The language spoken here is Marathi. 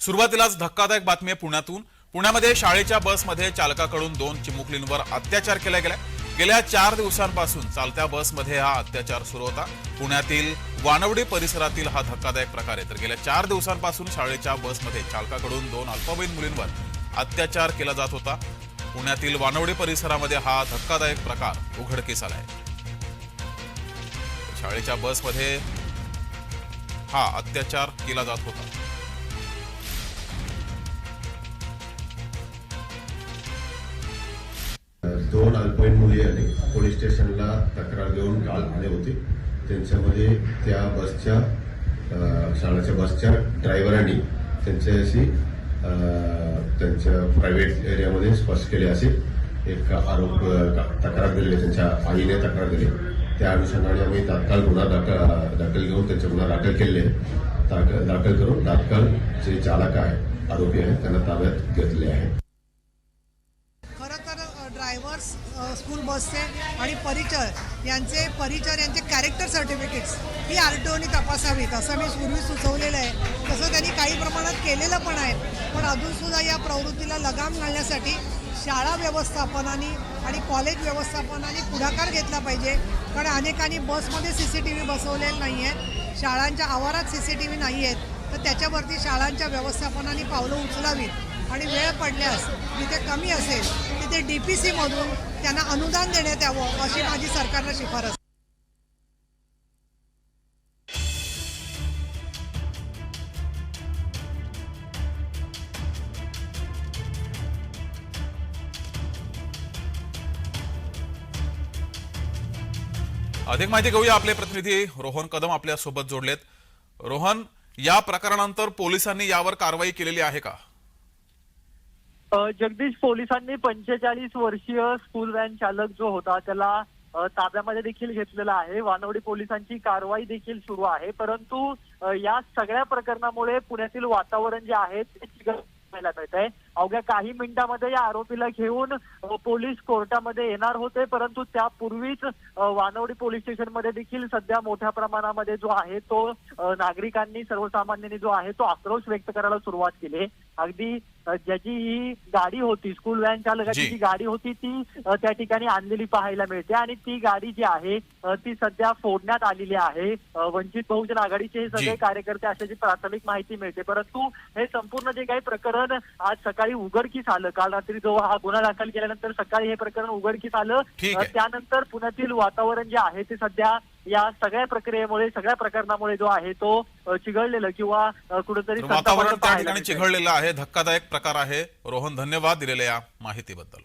सुरुवातीलाच धक्कादायक बातमी आहे पुण्यातून. पुण्यामध्ये शाळेच्या बसमध्ये चालकाकडून दोन चिमुकलींवर अत्याचार केला गेला. गेल्या चार दिवसांपासून चालत्या बसमध्ये हा अत्याचार सुरू होता. पुण्यातील वानवडी परिसरातील हा धक्कादायक प्रकार आहे. तर गेल्या चार दिवसांपासून शाळेच्या बसमध्ये चालकाकडून दोन अल्पवयीन मुलींवर अत्याचार केला जात होता. पुण्यातील वानवडी परिसरामध्ये हा धक्कादायक प्रकार उघडकीस आलाय. शाळेच्या बसमध्ये हा अत्याचार केला जात होता. दोन अल्पवयीन मुली आले. पोलीस स्टेशनला तक्रार घेऊन काल आले होते. त्यांच्यामध्ये त्या बसच्या शाळेच्या बसच्या ड्रायव्हरांनी त्यांच्याशी त्यांच्या प्रायव्हेट एरियामध्ये स्पर्श केले असे. एक आरोप तक्रार दिली त्यांच्या आईने तक्रार दिली. त्या अनुषंगाने आम्ही तात्काळ गुन्हा दाखल दाखल घेऊन त्यांचे गुन्हा दाखल केले दाखल दाखल करून तात्काळ जे चालक आहे आरोपी आहे त्यांना ताब्यात घेतले आहे. ड्रायव्हर्स स्कूल बसचे आणि परिचर यांचे परिचर यांचे कॅरेक्टर सर्टिफिकेट्स ही आर टी ओनी तपासावीत असं मी पूर्वी सुचवलेलं आहे. तसं त्यांनी काही प्रमाणात केलेलं पण आहे. पण अजूनसुद्धा या प्रवृत्तीला लगाम घालण्यासाठी शाळा व्यवस्थापनाने आणि कॉलेज व्यवस्थापनाने पुढाकार घेतला पाहिजे. कारण अनेकांनी बसमध्ये सी सी टी व्ही बसवलेले नाही आहेत शाळांच्या आवारात सी सी टी व्ही नाही आहेत तर त्याच्यावरती शाळांच्या व्यवस्थापनाने पावलं उचलावीत. आणि वेळ पडल्यास तिथे कमी असेल ते डी पी सीमधून त्यांना अनुदान देण्यात यावं अशी माझी सरकारला शिफारस. अधिक माहिती घेऊया आपले प्रतिनिधी. रोहन कदम आपल्यासोबत जोडलेत. रोहन या प्रकरणानंतर पोलिसांनी यावर कारवाई केलेली आहे का? जगदीश पोलिसांनी पंचेचाळीस वर्षीय स्कूल व्हॅन चालक जो होता त्याला ताब्यामध्ये देखील घेतलेला आहे. वानवडी पोलिसांची कारवाई देखील सुरू आहे. परंतु या सगळ्या प्रकरणामुळे पुण्यातील वातावरण जे आहे ते चिघळायला मिळत आहे अवघ्या काही मिनिटांमध्ये या आरोपीला घेऊन पोलीस कोर्टामध्ये येणार होते. परंतु त्यापूर्वीच वानवडी पोलीस स्टेशनमध्ये देखील सध्या मोठ्या प्रमाणामध्ये जो आहे तो नागरिकांनी सर्वसामान्यांनी जो आहे तो आक्रोश व्यक्त करायला सुरुवात केली अगदी ज्याची ही गाडी होती स्कूल व्हॅन चालकाची जी. गाडी होती ती त्या ठिकाणी आणलेली पाहायला मिळते आणि ती गाडी जी आहे ती सध्या फोडण्यात आलेली आहे वंचित बहुजन आघाडीचे हे सगळे. कार्यकर्ते असल्याची प्राथमिक माहिती मिळते परंतु हे संपूर्ण जे काही प्रकरण आज सकाळी उघडकीस आलं काल रात्री जो हा गुन्हा दाखल केल्यानंतर सकाळी हे प्रकरण उघडकीस आलं. त्यानंतर पुण्यातील वातावरण जे आहे ते सध्या या सगळ्या प्रक्रियेमुळे सगळ्या प्रकरणामुळे जो आहे तो चिघळलेलं किंवा कुठेतरी वातावरण त्या ठिकाणी. चिघळलेलं आहे. धक्कादायक प्रकार आहे. रोहन धन्यवाद दिलेल्या या माहितीबद्दल.